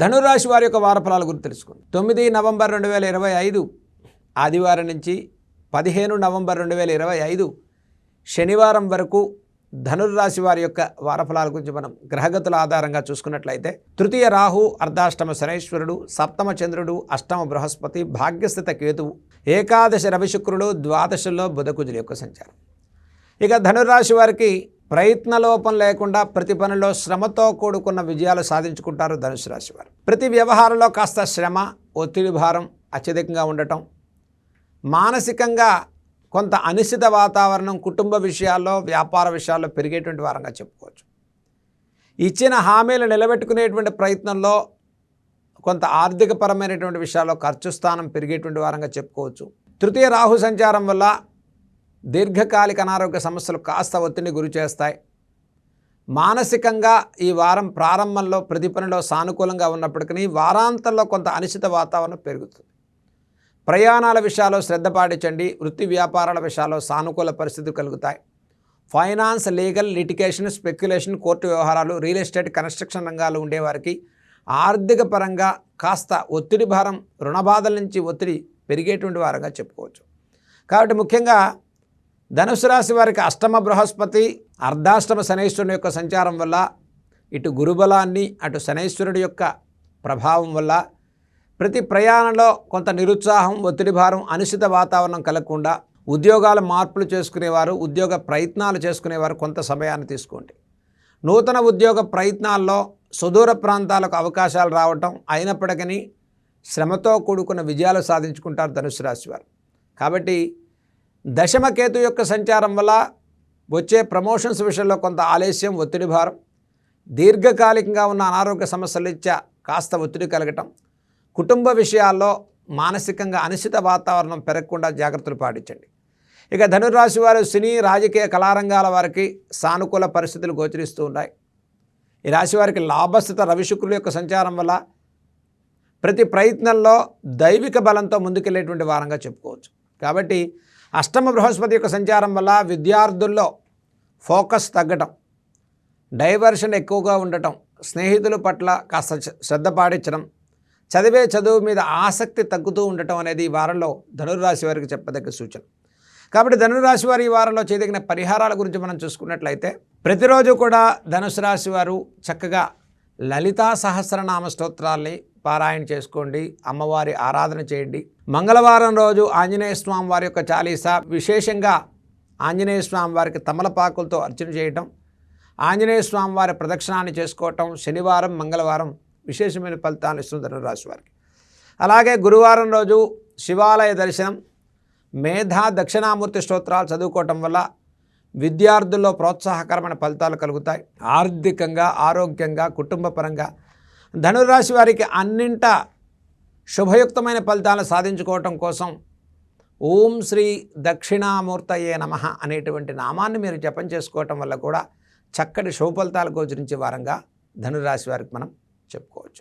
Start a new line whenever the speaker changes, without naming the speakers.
ధనురాశి వారి యొక్క వారఫలాల గురించి తెలుసుకోండి తొమ్మిది నవంబర్ రెండు వేల ఇరవై ఐదు ఆదివారం నుంచి పదిహేను నవంబర్ రెండు వేల ఇరవై ఐదు శనివారం వరకు ధనుర్రాశి వారి యొక్క వారఫలాల గురించి మనం గ్రహగతుల ఆధారంగా చూసుకున్నట్లయితే తృతీయ రాహు అర్ధాష్టమ శనైశ్వరుడు సప్తమ చంద్రుడు అష్టమ బృహస్పతి భాగ్యస్థిత కేతువు ఏకాదశ రవిశుక్రుడు ద్వాదశలో బుధకుజుల యొక్క సంచారం. ఇక ధనురాశి వారికి ప్రయత్నలోపం లేకుండా ప్రతి పనిలో శ్రమతో కూడుకున్న విజయాలు సాధించుకుంటారు ధనుసు రాశి వారు. ప్రతి వ్యవహారంలో కాస్త శ్రమ ఒత్తిడి భారం అత్యధికంగా ఉండటం మానసికంగా కొంత అనిశ్చిత వాతావరణం కుటుంబ విషయాల్లో వ్యాపార విషయాల్లో పెరిగేటువంటి వారంగా చెప్పుకోవచ్చు. ఇచ్చిన హామీలు నిలబెట్టుకునేటువంటి ప్రయత్నంలో కొంత ఆర్థికపరమైనటువంటి విషయాల్లో ఖర్చు స్థానం పెరిగేటువంటి వారంగా చెప్పుకోవచ్చు. తృతీయ రాహు సంచారం వల్ల దీర్ఘకాలిక అనారోగ్య సమస్యలు కాస్త ఒత్తిడిని గురి చేస్తాయి. మానసికంగా ఈ వారం ప్రారంభంలో ప్రతి పనిలో సానుకూలంగా ఉన్నప్పటికీ వారాంతంలో కొంత అనిశ్చిత వాతావరణం పెరుగుతుంది. ప్రయాణాల విషయాల్లో శ్రద్ధ పాటించండి. వృత్తి వ్యాపారాల విషయాల్లో సానుకూల పరిస్థితులు కలుగుతాయి. Finance legal litigation speculation court వ్యవహారాలు రియల్ ఎస్టేట్ కన్స్ట్రక్షన్ రంగాలు ఉండేవారికి ఆర్థిక పరంగా కాస్త ఒత్తిడి భారం రుణబాధల నుంచి ఒత్తిడి పెరిగేటువంటి వారంగా చెప్పుకోవచ్చు. కాబట్టి ముఖ్యంగా ధనుసు రాశి వారికి అష్టమ బృహస్పతి అర్ధాష్టమ శనైశ్వరుని యొక్క సంచారం వల్ల ఇటు గురుబలాన్ని అటు శనైశ్వరుడి యొక్క ప్రభావం వల్ల ప్రతి ప్రయాణంలో కొంత నిరుత్సాహం ఒత్తిడి భారం అనుచిత వాతావరణం కలగకుండా ఉద్యోగాల మార్పులు చేసుకునేవారు ఉద్యోగ ప్రయత్నాలు చేసుకునేవారు కొంత సమయాన్ని తీసుకోండి. నూతన ఉద్యోగ ప్రయత్నాల్లో సుదూర ప్రాంతాలకు అవకాశాలు రావటం అయినప్పటికీ శ్రమతో కూడుకున్న విజయాలు సాధించుకుంటారు ధనుసు రాశి వారు. కాబట్టి దశమకేతు యొక్క సంచారం వల్ల వచ్చే ప్రమోషన్స్ విషయంలో కొంత ఆలస్యం ఒత్తిడి భారం దీర్ఘకాలికంగా ఉన్న అనారోగ్య సమస్యలు ఇచ్చా కాస్త ఒత్తిడి కలగటం కుటుంబ విషయాల్లో మానసికంగా అనిశ్చిత వాతావరణం పెరగకుండా జాగ్రత్తలు పాటించండి. ఇక ధనురాశి వారు సినీ రాజకీయ కళారంగాల వారికి సానుకూల పరిస్థితులు గోచరిస్తూ ఉన్నాయి. ఈ రాశి వారికి లాభస్థిత రవిశుక్రుల యొక్క సంచారం వల్ల ప్రతి ప్రయత్నంలో దైవిక బలంతో ముందుకెళ్ళేటువంటి వారంగా చెప్పుకోవచ్చు. కాబట్టి అష్టమ బృహస్పతి యొక్క సంచారం వల్ల విద్యార్థుల్లో ఫోకస్ తగ్గటం డైవర్షన్ ఎక్కువగా ఉండటం స్నేహితుల పట్ల కాస్త శ్రద్ధ పాటించడం చదివే చదువు మీద ఆసక్తి తగ్గుతూ ఉండటం అనేది ఈ వారంలో ధనుర్రాశి వారికి చెప్పదగ్గ సూచన. కాబట్టి ధనురాశి వారి ఈ వారంలో చేయదగిన పరిహారాల గురించి మనం చూసుకున్నట్లయితే ప్రతిరోజు కూడా ధనుసు రాశి వారు చక్కగా లలితా సహస్రనామ స్తోత్రాల్ని పారాయణ చేసుకోండి అమ్మవారి ఆరాధన చేయండి. మంగళవారం రోజు ఆంజనేయ స్వామి వారి యొక్క చాలీసా విశేషంగా ఆంజనేయ స్వామి వారికి తమలపాకులతో అర్చన చేయటం ఆంజనేయ స్వామి వారి ప్రదక్షిణాన్ని చేసుకోవటం శనివారం మంగళవారం విశేషమైన ఫలితాలు ఇస్తుంది ధనురాశి వారికి. అలాగే గురువారం రోజు శివాలయ దర్శనం మేధా దక్షిణామూర్తి స్తోత్రాలు చదువుకోవటం వల్ల విద్యార్థుల్లో ప్రోత్సాహకరమైన ఫలితాలు కలుగుతాయి. ఆర్థికంగా ఆరోగ్యంగా కుటుంబ పరంగా ధనురాశి వారికి అన్నింట శుభయుక్తమైన ఫలితాలను సాధించుకోవటం కోసం ఓం శ్రీ దక్షిణామూర్తయే నమ అనేటువంటి నామాన్ని మీరు జపం చేసుకోవటం వల్ల కూడా చక్కటి శుభ ఫలితాలు గోచరించే వారంగా ధనురాశి వారికి మనం చెప్పుకోవచ్చు.